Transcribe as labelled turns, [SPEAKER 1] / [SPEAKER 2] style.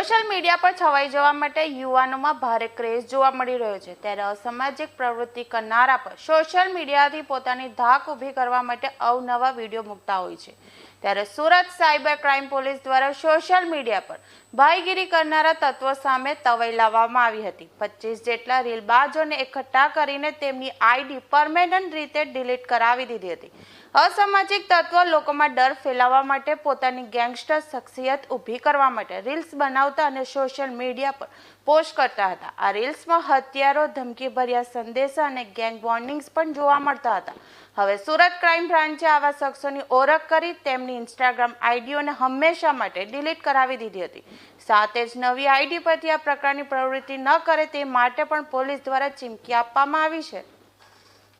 [SPEAKER 1] Media પર છવાઈ જવા માટે યુવાનોમાં ભારે ક્રેઝ જોવા મળી રહ્યો છે. ત્યારે અસામાજિક પ્રવૃત્તિ કરનારા પર સોશિયલ મીડિયાથી પોતાની ધાક ઊભી કરવા માટે અવનવા વીડિયો મૂકતા હોય છે. ત્યારે સુરત સાયબર ક્રાઇમ પોલીસ દ્વારા સોશિયલ મીડિયા પર ભાઈગીરી કરનારા તત્વો સામે તવાઈ લાવવામાં આવી હતી. પચીસ જેટલા રીલબાજોને એકઠા કરીને તેમની આઈડી પરમેનન્ટ રીતે ડિલીટ કરાવી દીધી હતી. અસામાજિક તત્વો લોકોમાં ડર ફેલાવવા માટે પોતાની ગેંગસ્ટર શખ્સિયત ઊભી કરવા માટે રીલ્સ બનાવતા અને સોશિયલ મીડિયા પર પોસ્ટ કરતા હતા. આ રીલ્સમાં હથિયારો, ધમકીભર્યા સંદેશા અને ગેંગ વોર્નિંગ્સ પણ જોવા મળતા હતા. હવે સુરત ક્રાઇમ બ્રાન્ચે આવા શખ્સોની ઓળખ કરી તેમની ઇન્સ્ટાગ્રામ આઈડીઓને હંમેશા માટે ડિલીટ કરાવી દીધી હતી. સાથે જ નવી આઈડી પરથી આ પ્રકારની પ્રવૃત્તિ ન કરે તે માટે પણ પોલીસ દ્વારા ચીમકી આપવામાં આવી છે.